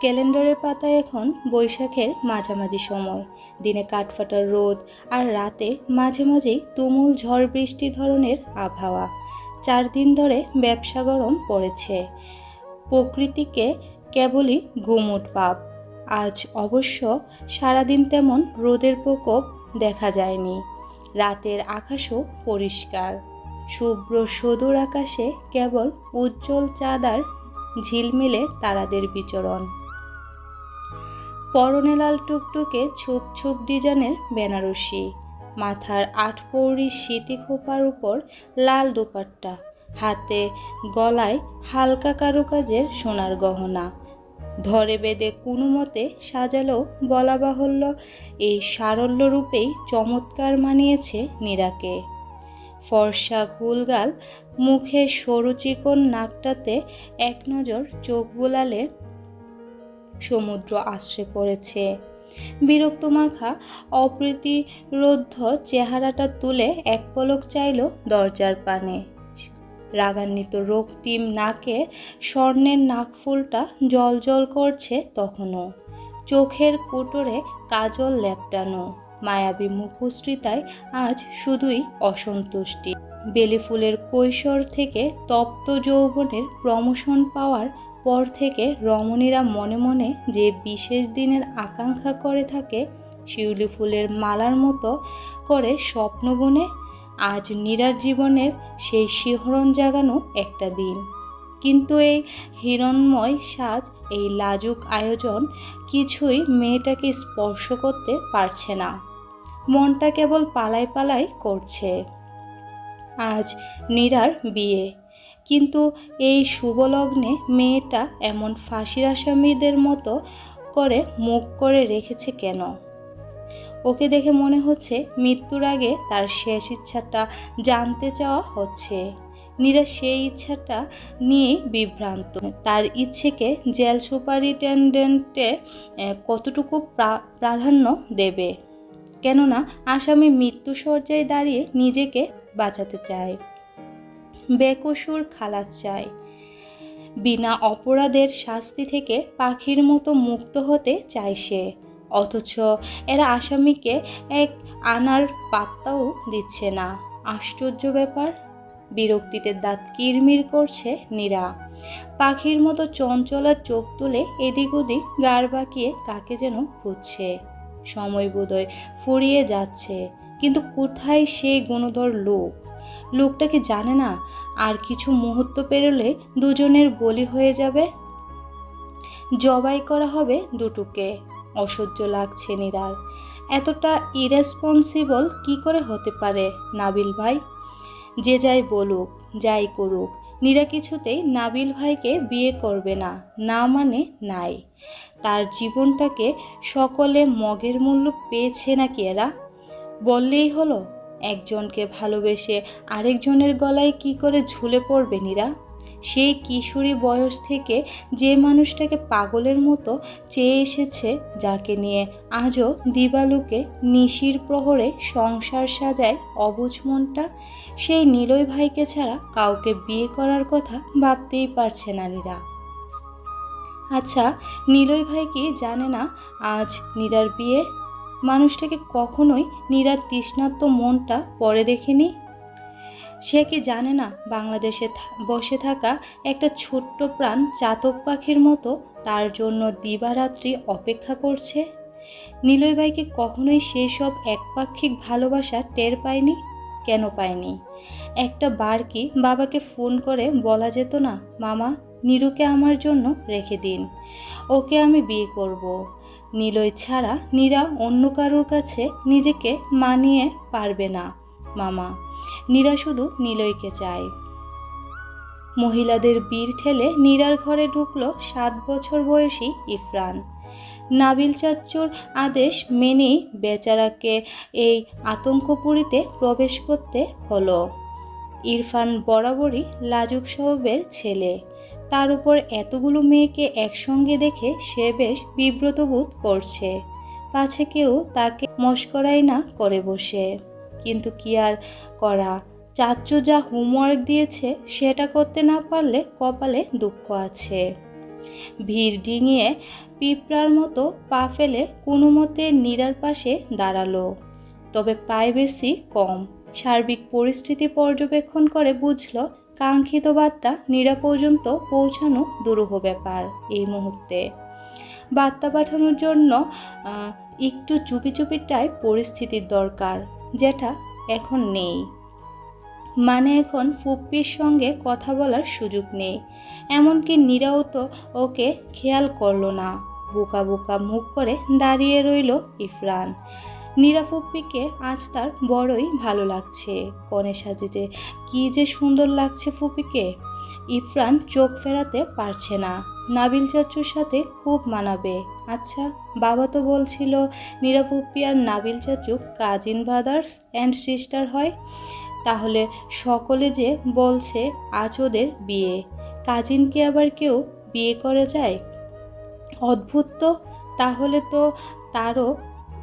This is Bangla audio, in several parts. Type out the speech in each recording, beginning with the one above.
ক্যালেন্ডারের পাতায় এখন বৈশাখের মাঝামাঝি সময়। দিনে কাঠফাটার রোদ আর রাতে মাঝে মাঝেই তুমুল ঝড় বৃষ্টি ধরনের আবহাওয়া। চার দিন ধরে ব্যবসা গরম পড়েছে। প্রকৃতিকে কেবলই গুমুট পাপ। আজ অবশ্য সারাদিন তেমন রোদের প্রকোপ দেখা যায়নি। রাতের আকাশও পরিষ্কার। শুভ্র সদূর আকাশে কেবল উজ্জ্বল চাঁদার ঝিলমিলে তারাদের বিচরণ। পরনে লাল টুকটুকে ছোপ ছোপ ডিজাইনের বেনারসি, মাথার আটপৌরি স্মৃতি খোপার উপর লাল দোপাট্টা, হাতে গলায় হালকা কারুকাজের সোনার গহনা। ধরে বেঁধে কোনো মতে সাজালো বলা বাহুল্য, এই সারল্য রূপেই চমৎকার মানিয়েছে নীরাকে। ফর্সা গুলগাল মুখে সরু চিকন নাকটাতে এক নজর চোখ বোলালে সমুদ্র আশ্রে পড়েছে। বিরক্ত মাখা অপ্রতিরোধ্য চেহারাটা তুলে এক পলক চাইল দরজার পানে। রাগান্বিত রক্তিম নাকে স্বর্ণের নাকফুলটা জল জল করছে তখনও। চোখের কোটরে কাজল ল্যাপটানো মায়াবী মুখশ্রিতায় আজ শুধুই অসন্তুষ্টি। বেলি ফুলের কৈশোর থেকে তপ্ত যৌবনের প্রমোশন পাওয়ার পর থেকে রমণীরা মনে মনে যে বিশেষ দিনের আকাঙ্ক্ষা করে থাকে, শিউলি ফুলের মালার মতো করে স্বপ্ন বনে আজ নীরার জীবনের সেই শিহরণ জাগানো একটা দিন। কিন্তু এই হিরণময় সাজ, এই লাজুক আয়োজন কিছুই মেয়েটাকে স্পর্শ করতে পারছে না। মনটা কেবল পালাই পালাই করছে। আজ নীরার বিয়ে। কিন্তু এই শুভলগ্নে মেয়েটা এমন ফাঁসির আসামিদের মতো করে মুখ করে রেখেছে কেন? ওকে দেখে মনে হচ্ছে মৃত্যুর আগে তার শেষ ইচ্ছাটা জানতে চাওয়া হচ্ছে। নীরা সেই ইচ্ছাটা নিয়ে বিভ্রান্ত। তার ইচ্ছেকে জেল সুপারিনটেন্ডেন্টে কতটুকু প্রা- প্রাধান্য দেবে? কেননা আসামি মৃত্যু সজ্জায় দাঁড়িয়ে নিজেকে বাঁচাতে চায়। বেকসুর খালাস চায়। বিনা অপরাধের শাস্তি থেকে পাখির মতো মুক্ত হতে চায় সে। অথচ এরা আসামিকে এক আনার পাত্তাও দিচ্ছে না। আশ্চর্য ব্যাপার, বিরক্তিতে দাঁত কিরমির করছে নীরা পাখির মতো চঞ্চলার চোখ তুলে এদিক ওদিক গাড় বাঁকিয়ে কাকে যেন খুঁজছে। সময় বোধহয় ফুরিয়ে যাচ্ছে। কিন্তু কোথায় সেই গুণধর লোক? লোকটা কি জানে না, আর কিছু মুহূর্ত পেরোলে দুজনের বলি হয়ে যাবে? জবাই করা হবে দুটোকে, অসহ্য লাগছে নিরার। এতটা ইরেসপন্সিবল কি করে হতে পারে নাবিল ভাই? যে যাই বলুক, যাই করুক, নীরা কিছুতেই নাবিল ভাইকে বিয়ে করবে না না মানে নাই। তার জীবনটাকে সকলে মগের মূল্য পেয়েছে নাকি এরা? বললেই হলো, একজনকে ভালোবেসে আরেকজনের গলায় কি করে ঝুলে পড়বে নীরা? সেই কিশোরী বয়স থেকে যে মানুষটাকে পাগলের মতো চেয়ে এসেছে, যাকে নিয়ে আজও দিবালুকে নিশির প্রহরে সংসার সাজায় অবুঝ মনটা, সেই নীলয় ভাইকে ছাড়া কাউকে বিয়ে করার কথা ভাবতেই পারছে না নীরা। আচ্ছা নীলয় ভাই কি জানে না আজ নীরার বিয়ে? মানুষটাকে কখনোই নীরার তৃষ্ণাত্ম মনটা পরে দেখেনি? সে কি জানে না বাংলাদেশে বসে থাকা একটা ছোট্ট প্রাণ চাতক পাখির মতো তার জন্য দিবারাত্রি অপেক্ষা করছে? নীলয় ভাইকে কখনোই সেসব একপাক্ষিক ভালোবাসা টের পায়নি? কেন পায়নি? একটা বার কি বাবাকে ফোন করে বলা যেত না, মামা, নীরুকে আমার জন্য রেখে দিন, ওকে আমি বিয়ে করব। নীলয় ছাড়া নীরা অন্য কারোর কাছে নিজেকে মানিয়ে পারবে না, মামা। নীরা শুধু নীলয়কে চায়। মহিলাদের বীর ঠেলে নীরার ঘরে ঢুকলো সাত বছর বয়সী ইফরান। নাবিল চাচ্চুর আদেশ মেনেই বেচারাকে এই আতঙ্কপুরীতে প্রবেশ করতে হলো। ইরফান বরাবরই লাজুক স্বভাবের ছেলে। তার উপর এতগুলো মেয়েকে একসঙ্গে দেখে সে বেশ বিব্রত বোধ করছে। পাছে কেউ তাকে মস্করাই না করে বসে। কিন্তু কি আর করা? চাচ্চু যা হোমওয়ার্ক দিয়েছে, সেটা করতে না পারলে কপালে দুঃখ আছে। ভিড় ডিঙিয়ে পিঁপড়ার মতো পা ফেলে কোনো মতে নীরার পাশে দাঁড়াল। তবে প্রাইভেসি কম। সার্বিক পরিস্থিতি পর্যবেক্ষণ করে বুঝল, কাঙ্ক্ষিত বার্তা নীরা পর্যন্ত পৌঁছানো দুরূহ ব্যাপার এই মুহূর্তে। বার্তা পাঠানোর জন্য একটু চুপি চুপিটাই পরিস্থিতির দরকার, যেটা এখন নেই। মানে এখন ফুপ্পির সঙ্গে কথা বলার সুযোগ নেই। এমনকি নীরাও তো ওকে খেয়াল করল না। বোকা বোকা মুখ করে দাঁড়িয়ে রইল ইফরান। নীরা আজ তার বড়ই ভালো লাগছে। কনে যে কী যে সুন্দর লাগছে ফুপিকে, ইফরান চোখ ফেরাতে পারছে না। নাবিল চাচুর সাথে খুব মানাবে। আচ্ছা বাবা তো বলছিল নীরা আর নাবিল চাচু কাজিন ব্রাদার্স অ্যান্ড সিস্টার হয়। তাহলে সকলে যে বলছে আজ ওদের বিয়ে, কাজিনকে আবার কেউ বিয়ে করে যায়? অদ্ভুত তো। তাহলে তো তারও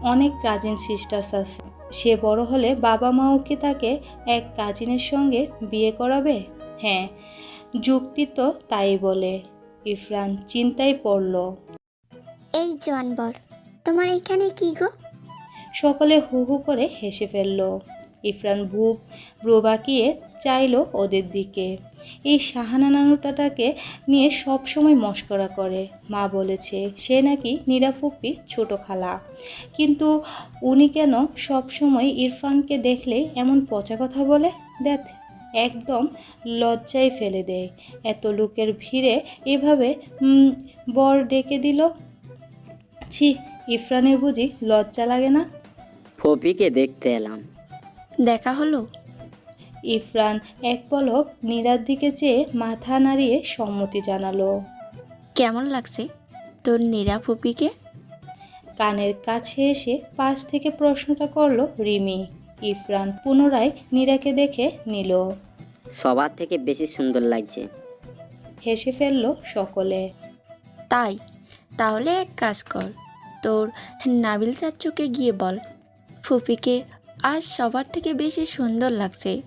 অনেক কাজিন সিস্টার্স আছে। সে বড় হলে বাবা মাও কি তাকে এক কাজিনের সঙ্গে বিয়ে করাবে? হ্যাঁ যুক্তি তো তাই বলে। ইফরান চিন্তায় পড়ল। এই জোয়ানবর তোমার এখানে কি গো? সকলে হু হু করে হেসে ফেলল। ইফরান ভূপ ব্রো বাঁকিয়ে চাইল ওদের দিকে। এই শাহানা নানুটাটাকে নিয়ে সব সময় মস্করা করে। মা বলেছে সে নাকি নিরাফুপ্পি ছোট খালা। কিন্তু উনি কেন সব সময় ইরফানকে দেখলে এমন পচা কথা বলে? দেখ একদম লজ্জায় ফেলে দেয় এত লোকের ভিড়ে এভাবে বর ডেকে দিল? ছি ইরফানের বুঝি লজ্জা লাগে না? ফপিকে দেখতে এলাম। দেখা হলো? ইফরান এক পলক নীরার দিকে চেয়ে মাথা নাড়িয়ে সম্মতি জানালো। কেমন লাগছে তোর নীরা ফুপিকে? কানের কাছে এসে পাশ থেকে প্রশ্নটা করল রিমি। ইফরান পুনরায় নীরাকে দেখে নিল। সবার থেকে বেশি সুন্দর লাগছে। হেসে ফেলল সকলে। তাই তাহলে এক কাজ কর তোর নাবিল চাচ্চুকে গিয়ে বল ফুপিকে আজ সবার থেকে বেশি সুন্দর লাগছে।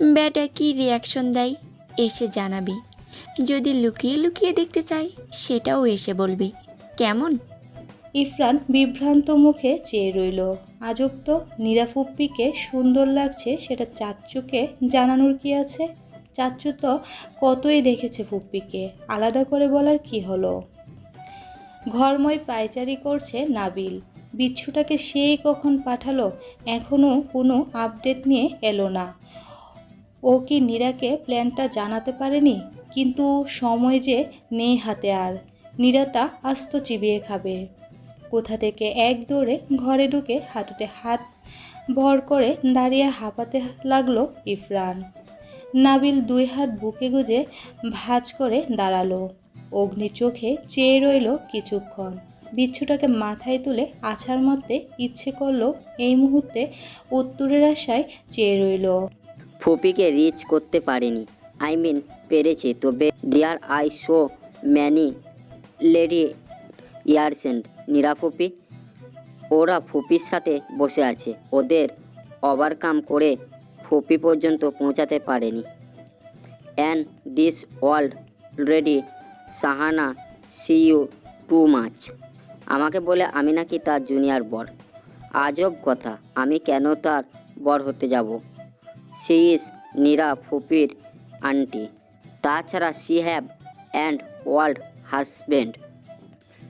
ব্যাটা কি রিয়াকশন দেয়? এসে জানাবি। যদি লুকিয়ে লুকিয়ে দেখতে চাই সেটাও এসে বলবি। কেমন? ইফরান বিভ্রান্ত মুখে চেয়ে রইল। আজব তো নীরাফুপ্পিকে সুন্দর লাগছে, সেটা চাচ্চুকে জানানোর কি আছে? চাচ্চু তো কতই দেখেছে ফুপ্পিকে, আলাদা করে বলার কি হলো? ঘরময় পায়চারি করছে নাবিল। বিচ্ছুটাকে সেই কখন পাঠালো এখনও কোনো আপডেট নিয়ে এলো না। ও কি নীরাকে প্ল্যানটা জানাতে পারেনি? কিন্তু সময় যে নেই হাতে আর। নীরাটা আস্ত চিবিয়ে খাবে। কোথা থেকে এক দৌড়ে ঘরে ঢুকে হাঁটুতে হাত ভর করে দাঁড়িয়ে হাঁপাতে লাগল ইফরান। নাবিল দুই হাত বুকে গুজে ভাঁজ করে দাঁড়াল। অগ্নি চোখে চেয়ে রইল কিছুক্ষণ। বিচ্ছুটাকে মাথায় তুলে আছাড় মারতে ইচ্ছে করল এই মুহূর্তে উত্তরের আশায় চেয়ে রইল। ফুপিকে রিচ করতে পারেনি। আই মিন পেরেছে। তবে there I show many lady ইয়ারসেন্ড নিরাফুপি ওরা ফুপির সাথে বসে আছে। ওদের ওভারকাম করে ফুপি পর্যন্ত পৌঁছাতে পারেনি। And this world ready Sahana see you too much আমাকে বলে, আমি নাকি তার জুনিয়র বর। আজব কথা। আমি কেন তার বর হতে যাব? সি ইজ নীরা ফুপির আন্টি। তাছাড়া she have and world husband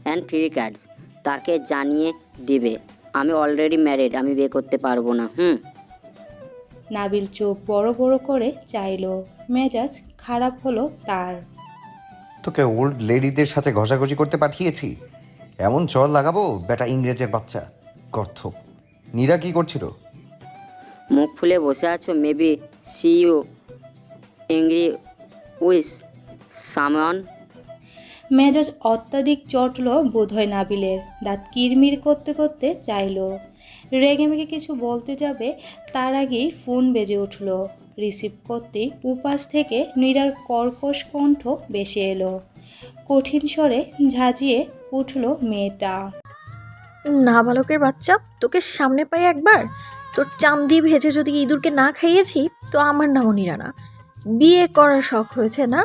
and three cats. তাকে জানিয়ে দিবে আমি অলরেডি ম্যারিড আমি বিয়ে করতে পারব না হুম? নাবিল চোখ বড় বড় করে চাইলো। মেজাজ খারাপ হলো তার। তোকে ওল্ড লেডিদের সাথে ঘষাঘষি করতে পাঠিয়েছি। এমন চল লাগাবো বেটা ইংরেজের বাচ্চা কর্থক নীরা কি করছিল? মুখ ফুলে বসে আছো maybe see you angry with someone মেজাজ অত্যাধিক চটল বোধহয় নাবিলের। দাঁত কিরমির করতে করতে চাইলো। রেগেমেগে কিছু বলতে যাবে তার আগেই ফোন বেজে উঠল। রিসিভ করতেই উপাস থেকে নীরার কর্কশ কণ্ঠ বেসে এলো। কঠিন স্বরে ঝাঁঝিয়ে উঠল মেয়েটা। নাবালকের বাচ্চা তোকে সামনে পাই একবার? তোর চান্দি ভেজে যদি ইঁদুরকে না খাইয়েছি, তো আমার নামও নিরানা বিয়ে করার শখ হয়েছে না?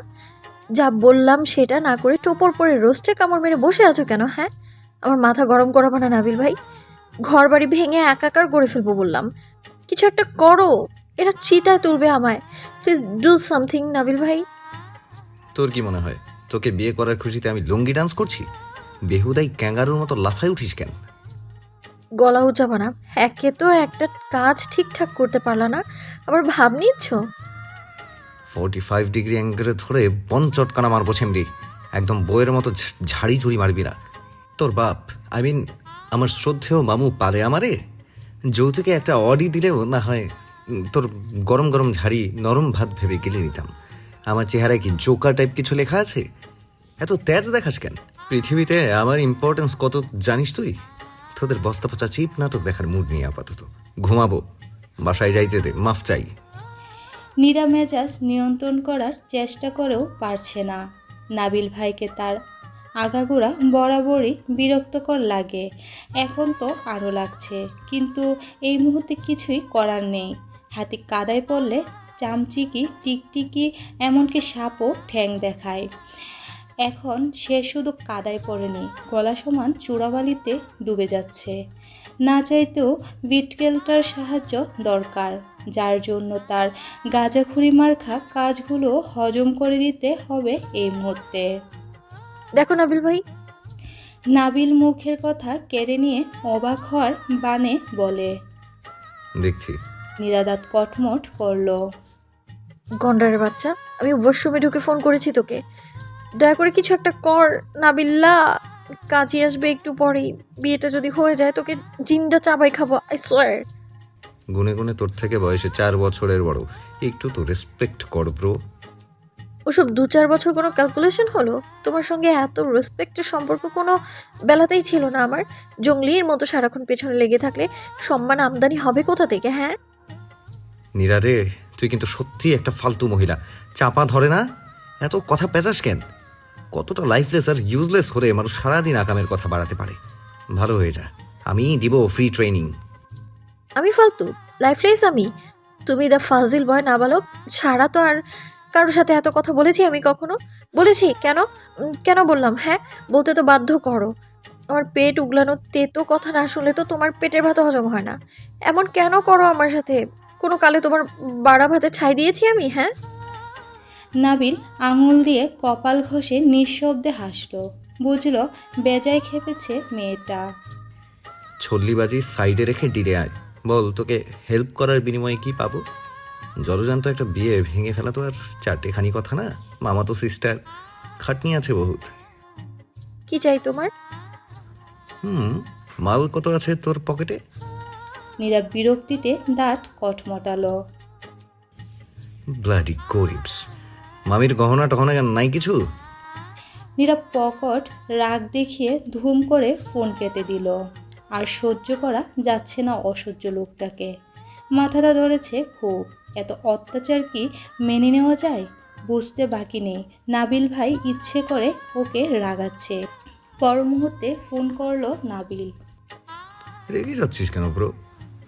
যা বললাম সেটা না করে টোপর পরে রোস্টে কামড় মেরে বসে আছো কেন হ্যাঁ? আমার মাথা গরম করাবো না, নাবিল ভাই। ঘর বাড়ি ভেঙে একাকার করে ফেলব বললাম। কিছু একটা করো, এরা চিতায় তুলবে আমায়। প্লিজ ডু সামথিং নাবিল ভাই। তোর কি মনে হয়, তোকে বিয়ে করার খুশিতে আমি লুঙ্গি ডান্স করছি? বেহুদাই ক্যাঙ্গারুর মতো লাফাই উঠিস কেন? গলা উঁচাবা না। একে তো একটা কাজ ঠিকঠাক করতে পারলা না। আবার ভাব নিচ্ছ? ফোর্টি ফাইভ ডিগ্রি অ্যাঙ্গেলে ধরে বন চটকানা মারবো সেমরি একদম বইয়ের মতো ঝাড়ি ঝুড়ি মারবি না। তোর বাপ আই মিন আমার শ্রদ্ধেয় মামু পারে আমারে? যৌতুকে একটা অডি দিলেও না হয় তোর গরম গরম ঝাড়ি, নরম ভাত ভেবে গেলে নিতাম। আমার চেহারায় কি জোকার টাইপ কিছু লেখা আছে? এত তেজ দেখাস কেন? পৃথিবীতে আমার ইম্পর্টেন্স কত জানিস তুই? তোদের বস্তা পচা চিপ নাটক দেখার মুড নিয়ে আপাতত। ঘুমাবো। বাসায় যাইতে দে, মাফ চাই। নীরা মেজাজ নিয়ন্ত্রণ করার চেষ্টা করেও পারছে না। নাবিল ভাইকে তার আগাগোড়া বরাবরই বিরক্তকর লাগে। এখন তো আরও লাগছে, কিন্তু এই মুহূর্তে কিছুই করার নেই। হাতি কাদায় পড়লে চামচিকি, টিকটিকি, এমনকি সাপও ঠ্যাং দেখায়। এখন সে শুধু কাদায় পড়েনি গলা সমান চূড়াবালিতে ডুবে যাচ্ছে। না চাইতেও বিটকেলটার সাহায্য দরকার যার জন্য তার গাঁজাখুরি মার্খা কাজগুলো হজম করে দিতে হবে এই মুহূর্তে। দেখো নাবিল ভাই। নাবিল মুখের কথা কেড়ে নিয়ে অবাক হওয়ার বানে বলে দেখছি। নিরাদাত কটমট করল। গন্ডারের বাচ্চা আমি ওয়াশরুমে ঢুকে ফোন করেছি তোকে। দয়া করে কিছু একটা কর নাবিল্লা। কাজই আসবে একটু পরেই। বিয়েটা যদি হয়ে যায় তোকে জিন্দা চাবাই খাব আই সোয়ার গুনে গুনে তোর থেকে বয়সে চার বছরের বড়। একটু তো রেসপেক্ট কর ব্রো ওসব দু চার বছর কোনো ক্যালকুলেশন হলো? তোমার সঙ্গে এত রেসপেক্টের সম্পর্ক কোনো বেলাতেই ছিল না আমার। জঙ্গলির মতো সারাক্ষণ পেছনে লেগে থাকলে সম্মান আমদানি হবে কোথা থেকে হ্যাঁ? নীরা রে তুই কিন্তু সত্যি একটা ফালতু মহিলা। চাপা ধরে না? এত কথা পেঁচাস কেন? কতটা লাইফলেস আর ইউজলেস হলে মানুষ সারাদিন আকামের কথা বাড়াতে পারে। ভালো হয়ে যা। আমি দিব ফ্রি ট্রেনিং আমি ফালতু। লাইফলেস আমি। তুমি দ্য ফাজিল বয় নাবালক। ছাড়া তো আর কারোর সাথে এত কথা বলেছি আমি কখনো? বলেছি? কেন? কেন বললাম হ্যাঁ? বলতে তো বাধ্য করো। আমার পেট উগলানো তেতো কথা না শুনলে তো তোমার পেটের ভাত হজম হয় না। এমন কেন করো আমার সাথে? কোনো কালে তোমার বাড়া ভাতে ছাই দিয়েছি আমি হ্যাঁ? নাবিল আঙুল দিয়ে কপাল ঘষে নিঃশব্দে হাসলো। বুঝলো বেজায় খেপেছে মেয়েটা। ছল্লিবাজি সাইডে রেখে ডিরে আয়। বল তোকে হেল্প করার বিনিময়ে কি পাবো? জলজান্ত একটা বিয়ে ভেঙে ফেলা তো আর চারটেখানি কথা না? মামা তো সিস্টার খাটনি আছে বহুত। কি চাই তোমার? হুম মাল কত আছে তোর পকেটে? নীরা বিরক্তিতে দাঁত কটমটালো। ব্লাডি গরিবস মামির গহনা টহনা নাই কিছু? নীরা পকট রাগ দেখিয়ে ধুম করে ফোন কেটে দিল। আর সহ্য করা যাচ্ছে না অসহ্য লোকটাকে। মাথাটা ধরেছে খুব। এত অত্যাচার কি মেনে নেওয়া যায়? বুঝতে বাকি নেই। নাবিল ভাই ইচ্ছে করে ওকে রাগাচ্ছে। পর মুহূর্তে ফোন করল নাবিল। রেগে যাচ্ছিস কেন ব্রো?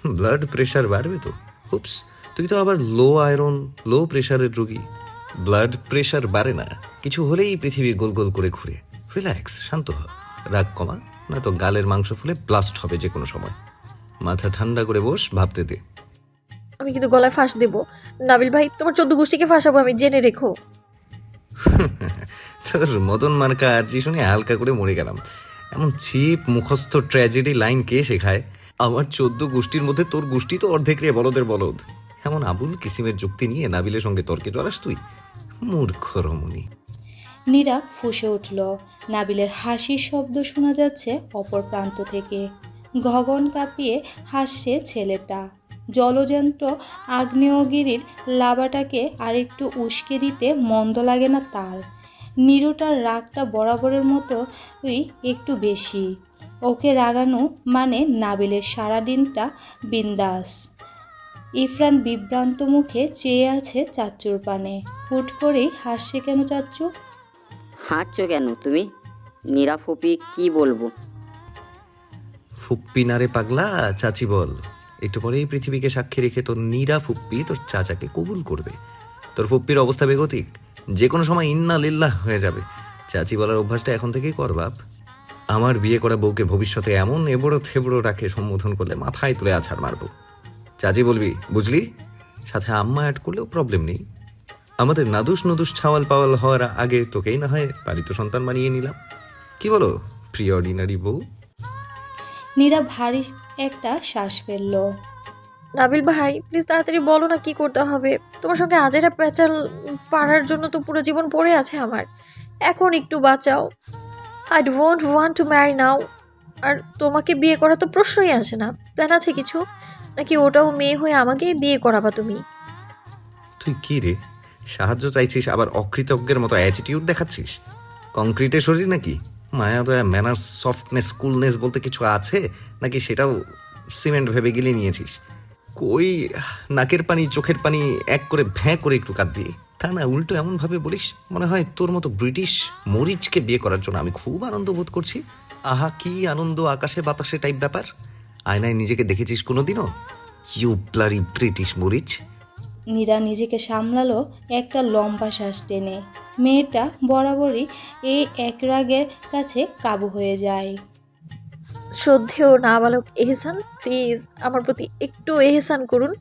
ব্লাড প্রেশার বাড়বে তো। উপস তুই তো আবার লো আয়রন লো প্রেশারের রোগী। ব্লাড প্রেশার বাড়ে না। কিছু হলেই পৃথিবী গোল গোল করে ঘুরে। রিল্যাক্স শান্ত হ। রাগ কমা না তো গালের মাংস ফুলে ব্লাস্ট হবে যে কোনো সময়। মাথা ঠান্ডা করে বস ভাবতে দে। আমি কিন্তু গলায় ফাঁস দেবো। নাবিল ভাই তোমার চোদ্দ গোষ্ঠীকে ফাঁসাবো আমি জেনে রেখো। তোর মদন মার্কা আর্জি শুনে হালকা করে মরে গেলাম। এমন ছিপ মুখস্থ ট্র্যাজেডি লাইন কে শেখায়? আমার চোদ্দ গোষ্ঠীর মধ্যে তোর গোষ্ঠী তো অর্ধেক রে বলদের বলদ। এমন আবুল কিসিমের যুক্তি নিয়ে নাবিলের সঙ্গে তর্কে জড়াস তুই? মূর্খ রমণী। নীরা ফুঁসে উঠল। নাবিলের হাসির শব্দ শোনা যাচ্ছে অপর প্রান্ত থেকে। গগন কাঁপিয়ে হাসছে ছেলেটা। জলযন্ত্র আগ্নেয়গিরির লাভাটাকে আরেকটু উস্কে দিতে মন্দ লাগে না তার। নিরুটার রাগটা বরাবরের মতোই একটু বেশি। ওকে রাগানো মানে নাবিলের সারাদিনটা বিন্দাস। ইফরান বিভ্রান্ত মুখে চেয়ে আছে চাচ্চুর পানে। হুট করেই হাসছে কেন চাচ্চু? হাঁটছো কেন তুমি? নিরাফপি কি বলব? ফুপ্পি নারে পাগলা চাচি বল। একটু পরেই পৃথিবীকে সাক্ষী রেখে তোর নীরা ফুপ্পি তোর চাচাকে কবুল করবে। তোর ফুপ্পির অবস্থা বেগতিক। যে কোনো সময় ইন্না লিল্লাহ হয়ে যাবে। চাচি বলার অভ্যাসটা এখন থেকেই কর বাপ। আমার বিয়ে করা বউকে ভবিষ্যতে এমন এবড়ো থেবড়ো রাখে সম্বোধন করলে মাথায় তুলে আছাড় মারবো। চাচি বলবি বুঝলি? সাথে আম্মা অ্যাড করলেও প্রবলেম নেই। আমাদের নাদুস নদুস ছাওয়াল পাওয়াল হওয়ার আগে তোকেই না হয় পালিত সন্তান বানিয়ে নিলাম। কি বলো প্রি অর্ডিনারি বউ? নীরা ভারী একটা শ্বাস ফেলল। নাবিল ভাই প্লিজ তাড়াতাড়ি বলো না কি করতে হবে। তোমার সঙ্গে আজেরা প্যাচাল পাড়ার জন্য তো পুরো জীবন পড়ে আছে আমার। এখন একটু বাঁচাও। I don't want to marry now আর তোমাকে বিয়ে করা তো প্রশ্নই আসে না। প্ল্যান আছে কিছু? নাকি ওটাও মেয়ে হয়ে আমাকেই দিয়ে করাবা তুমি? তুই কি রে? সাহায্য চাইছিস, আবার অকৃতজ্ঞের মতো অ্যাটিটিউড দেখাচ্ছিস? কংক্রিটের শরীর নাকি? মায়া, দয়া ম্যানার সফটনেস কুলনেস বলতে কিছু আছে? নাকি সেটাও সিমেন্ট ভেবে গিলে নিয়েছিস? কই, নাকের পানি, চোখের পানি এক করে ভ্যাঁ করে একটু কাঁদবি তা না, উল্টো এমনভাবে বলিস, মনে হয় তোর মতো ব্রিটিশ মরিচকে বিয়ে করার জন্য আমি খুব আনন্দ বোধ করছি। আহা, কি আনন্দ আকাশে বাতাসে টাইপ ব্যাপার। আয়নায় নিজেকে দেখেছিস কোনোদিনও? ইউ ব্লারি ব্রিটিশ মরিচ। নীরা নিজেকে সামলালো একটা লম্বা শ্বাস টেনে। মেয়েটা বরাবরই এই এক রাগের কাছে কাবু হয়ে যায়। শ্রদ্ধেয় নাবালক এহসান প্লিজ আমার প্রতি একটু এহসান করুন।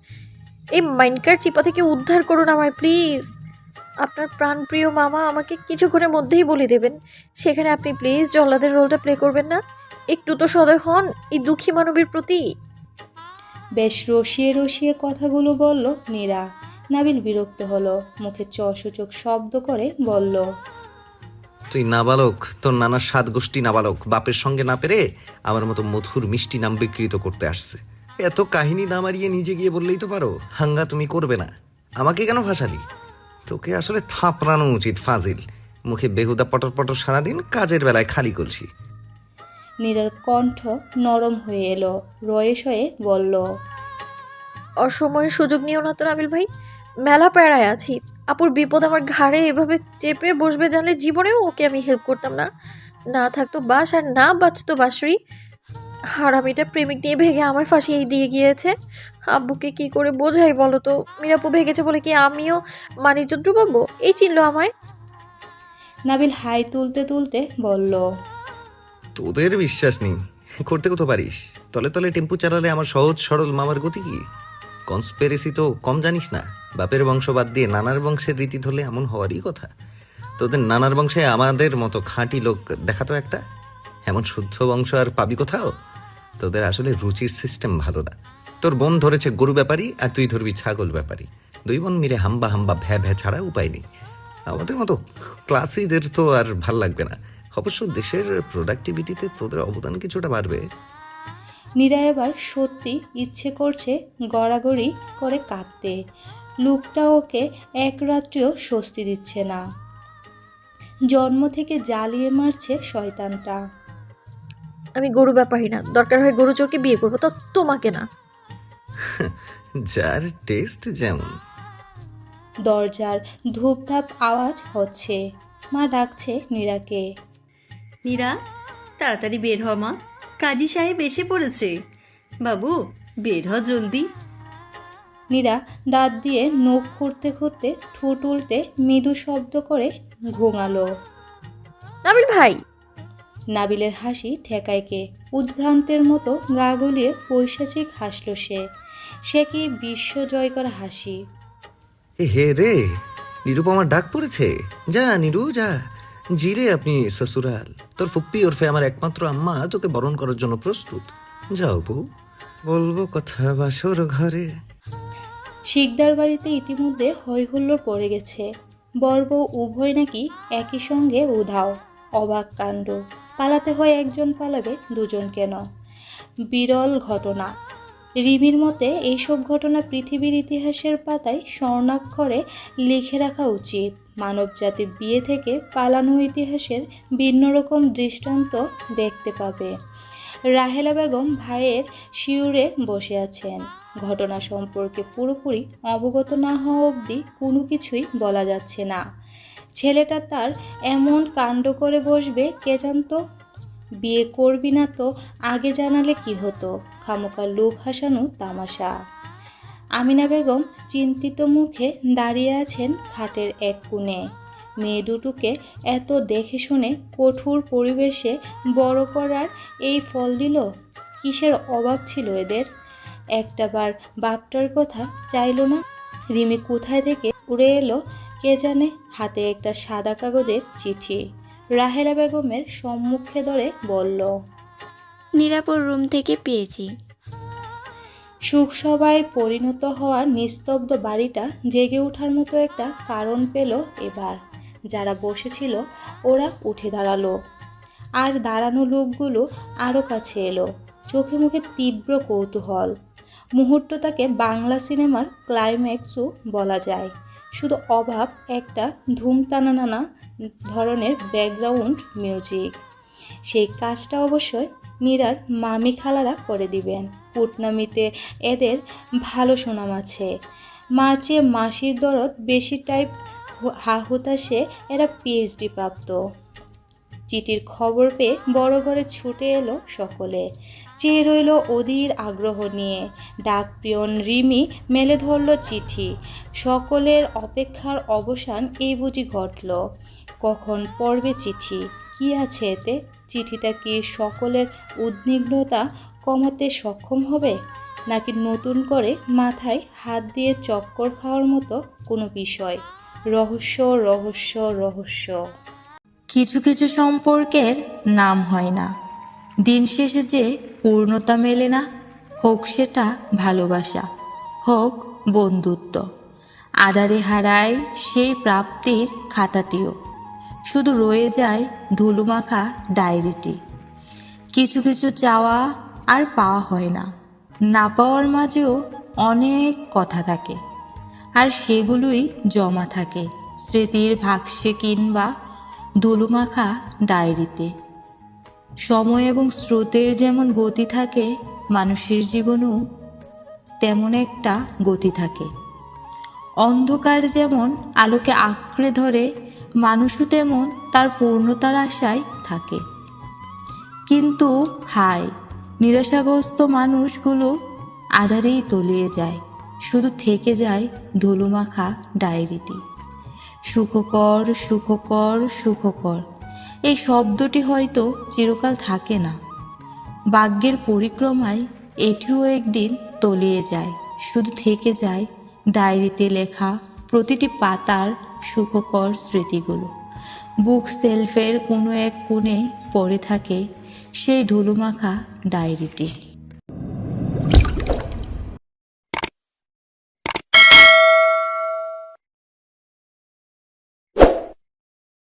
এই মাইনকার চিপা থেকে উদ্ধার করুন আমায় প্লিজ আপনার প্রাণপ্রিয় মামা আমাকে কিছুক্ষণের মধ্যেই বলে দেবেন। সেখানে আপনি প্লিজ জল্লাদের রোলটা প্লে করবেন না। একটু তো সদয় হন এই দুঃখী মানবের প্রতি। বেশ রসিয়ে রসিয়ে কথাগুলো বলল নীরা। নাবিল বিরক্ত হলো মুখে চসূচক শব্দ করে বলল তুই নাবালক তোর নানা সাত গোষ্ঠী নাবালক বাপের সঙ্গে না পেরে আমার মতো মধুর মিষ্টি নাম বিকৃত করতে আসছে। এত কাহিনী না মারিয়ে নিজে গিয়ে বললেই তো পারো হাঙ্গা তুমি করবে না। আমাকে কেন ফাঁসালি? তোকে আসলে থাপড়ানো উচিত ফাজিল। মুখে বেহুদা পটর পটর সারাদিন কাজের বেলায় খালি করছি। নীরার কণ্ঠ নরম হয়ে এলো। রয়েস হয়ে বলল অসময়ে সুযোগ নিও না তো নাবিল ভাই। মেলা প্যারায় আছি। আপুর বিপদ আমার ঘাড়ে এভাবে চেপে বসবে জানলে জীবনেও ওকে আমি হেল্প করতাম না। না থাকতো বাস আর না বাঁচতো বাসরি হারামিটা প্রেমিক নিয়ে ভেগে আমায় ফাঁসিয়ে দিয়ে গিয়েছে। আব্বুকে কি করে বোঝাই বলো তো? মিরাপু ভেগেছে বলে কি আমিও মানিজ্য ডুবাবো এই চিনলো আমায়। নাবিল হাই তুলতে তুলতে বলল তোদের বিশ্বাস নেই। করতে কত পারিস? তলে তলে টেম্পু চালালে আমার সহজ সরল মামার গতি কি? কনস্পেরেসি তো কম জানিস না। বাপের বংশ বাদ দিয়ে নানার বংশের রীতি ধরলে এমন হওয়ারই কথা। তোদের নানার বংশে আমাদের মতো খাঁটি লোক দেখাতো একটা। এমন শুদ্ধ বংশ আর পাবি কোথাও? তোদের আসলে রুচির সিস্টেম ভালো না। তোর বোন ধরেছে গরু ব্যাপারী আর তুই ধরবি ছাগল ব্যাপারী। দুই বোন মিলে হাম্বা হাম্বা ভ্যা ভ্যা ছাড়া উপায় নেই। আমাদের মতো ক্লাসিদের তো আর ভালো লাগবে না। অবশ্য দেশের প্রোডাক্টিভিটিতে তোদের অবদান কিছুটা বাড়বে। নীরা এবার সত্যি ইচ্ছে করছে গড়াগড়ি করে কাঁদতে। লুকটা ওকে এক রাত্রিও স্বস্তি দিচ্ছে না। জন্ম থেকে জ্বালিয়ে মারছে শয়তানটা। আমি গরু ব্যাপারই না দরকার হয় গরু চোরকে বিয়ে করব তো তোমাকে না। যার টেস্ট যেমন। দরজার ধূপধাপ আওয়াজ হচ্ছে। মা ডাকছে নীরাকে। মীরা তাড়াতাড়ি বের হ মা। কাজী সাহেব এসে পড়েছে। বাবু বের হ জলদি। নীরা দাঁত দিয়ে নখ খুঁড়তে খুঁড়তে ঠোঁট উল্টে মৃদু শব্দ করে ঘুমালো। নাবিল ভাই! নাবিলের হাসি ঠেকাইকে উদ্ভ্রান্তের মতো গা গলিয়ে পৈশাচিক হাসল সে। সে কি বিশ্ব জয় করা হাসি হে রে নিরুপমার ডাক পড়েছে। যা নিরু যা। জিরে আপনি শ্বশুরাল তোর ফুপ্পি ওরফে আমার একমাত্র আম্মা, তোকে বরণ করার জন্য প্রস্তুত। যাও বউ। বলব কথা বাসর ঘরে। শিকদার বাড়িতে ইতিমধ্যে হৈহুল্লোড় পড়ে গেছে। বর বউ উভয় নাকি একই সঙ্গে উধাও, অবাক কাণ্ড। পালাতে হয় একজন পালাবে দুজন কেন? বিরল ঘটনা। রিমির মতে, এইসব ঘটনা পৃথিবীর ইতিহাসের পাতায় স্বর্ণাক্ষরে লিখে রাখা উচিত। মানবজাতির বিয়ে থেকে পালানো ইতিহাসের ভিন্ন রকম দৃষ্টান্ত দেখতে পাবে। রাহেলা বেগম ভাইয়ের শিউরে বসে আছেন। ঘটনা সম্পর্কে পুরোপুরি অবগত না হওয়া অবধি কোনো কিছুই বলা যাচ্ছে না। ছেলেটা তার এমন কাণ্ড করে বসবে, কে জানতো? বিয়ে করবি না তো আগে জানালে কি হতো? খামোকা লোক হাসানো তামাশা। আমিনা বেগম চিন্তিত মুখে দাঁড়িয়ে আছেন খাটের এক কোণে। মেয়ে দুটোকে এত দেখে শুনে কঠোর পরিবেশে বড় করার এই ফল দিল? কিসের অভাব ছিল এদের? একটাবার বাপটার কথা চাইলো না? রিমি কোথায় থেকে উড়ে এলো কে জানে? হাতে একটা সাদা কাগজের চিঠি। রাহেলা বেগমের সম্মুখে ধরে বলল নিরাপদ রুম থেকে পেয়েছি। সুখ সবাই পরিণত হওয়ার নিস্তব্ধ বাড়িটা জেগে ওঠার মতো একটা কারণ পেল এবার। যারা বসেছিল, ওরা উঠে দাঁড়াল। আর দাঁড়ানো লোকগুলো আরও কাছে এলো। চোখে মুখে তীব্র কৌতূহল। মুহূর্তটাকে বাংলা সিনেমার ক্লাইম্যাক্সও বলা যায়। শুধু অভাব, একটা ধুম টানানানা ধরনের ব্যাকগ্রাউন্ড মিউজিক। সেই কাজটা অবশ্যই মীরার মামি খালারা করে দিবেন। পুটনামিতে এদের ভালো সুনাম আছে। মার্চে মাসির দরদ বেশি টাইপ হা হুতাশে এরা পিএইচডি প্রাপ্ত। চিঠির খবর পেয়ে বড় ঘরে ছুটে এলো সকলে। চেয়ে রইল অধীর আগ্রহ নিয়ে। ডাকপ্রিয়ন রিমি মেলে ধরল চিঠি। সকলের অপেক্ষার অবসান এই বুঝি ঘটল। কখন পড়বে চিঠি? কি আছে এতে? চিঠিটা কি সকলের উদ্বিগ্নতা কমাতে সক্ষম হবে? নাকি নতুন করে মাথায় হাত দিয়ে চক্কর খাওয়ার মতো কোনো বিষয়? রহস্য রহস্য রহস্য। কিছু কিছু সম্পর্কের নাম হয় না। দিন শেষে যে পূর্ণতা মেলে না, হোক সেটা ভালোবাসা, হোক বন্ধুত্ব। আধারে হারায় সেই প্রাপ্তির খাতাটিও। শুধু রয়ে যায় ধুলোমাখা ডায়েরিটি। কিছু কিছু চাওয়া আর পাওয়া হয় না। না পাওয়ার মাঝেও অনেক কথা থাকে। আর সেগুলোই জমা থাকে স্মৃতির ভাগসে কিংবা ধুলোমাখা ডায়েরিতে। সময় এবং স্রোতের যেমন গতি থাকে, মানুষের জীবনেও তেমন একটা গতি থাকে। অন্ধকার যেমন আলোকে আঁকড়ে ধরে মানুষও তেমন তার পূর্ণতার আশায় থাকে। কিন্তু হায়, নিরাশাগ্রস্ত মানুষগুলো আধারেই তলিয়ে যায়, শুধু থেকে যায় ধুলোমাখা ডায়েরিতে সুখকর সুখকর সুখকর, এই শব্দটি হয়তো চিরকাল থাকে না। বাগ্যের পরিক্রমায় এটিও একদিন তলিয়ে যায়, শুধু থেকে যায় ডায়েরিতে লেখা প্রতিটি পাতার সুখকর স্মৃতিগুলো। বুক সেলফের কোনো এক কোণে পড়ে থাকে সেই ধুলোমাখা ডায়েরিটি।